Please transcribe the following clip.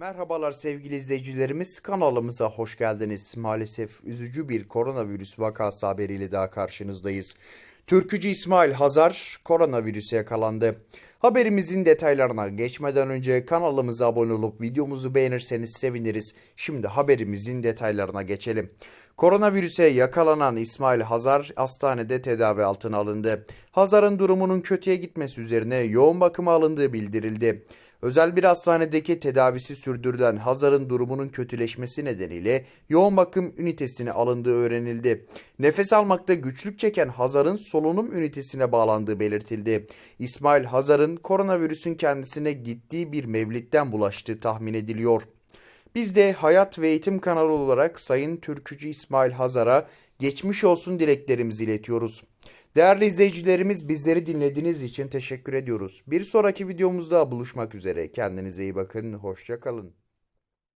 Merhabalar sevgili izleyicilerimiz kanalımıza hoş geldiniz. Maalesef üzücü bir koronavirüs vakası haberiyle daha karşınızdayız. Türkücü İsmail Hazar koronavirüse yakalandı. Haberimizin detaylarına geçmeden önce kanalımıza abone olup videomuzu beğenirseniz seviniriz. Şimdi haberimizin detaylarına geçelim. Koronavirüse yakalanan İsmail Hazar hastanede tedavi altına alındı. Hazar'ın durumunun kötüye gitmesi üzerine yoğun bakıma alındığı bildirildi. Özel bir hastanedeki tedavisi sürdürülen Hazar'ın durumunun kötüleşmesi nedeniyle yoğun bakım ünitesine alındığı öğrenildi. Nefes almakta güçlük çeken Hazar'ın solunum ünitesine bağlandığı belirtildi. İsmail Hazar'ın koronavirüsün kendisine gittiği bir mevlitten bulaştığı tahmin ediliyor. Biz de Hayat ve Eğitim kanalı olarak Sayın Türkücü İsmail Hazar'a geçmiş olsun dileklerimizi iletiyoruz. Değerli izleyicilerimiz bizleri dinlediğiniz için teşekkür ediyoruz. Bir sonraki videomuzda buluşmak üzere. Kendinize iyi bakın. Hoşça kalın.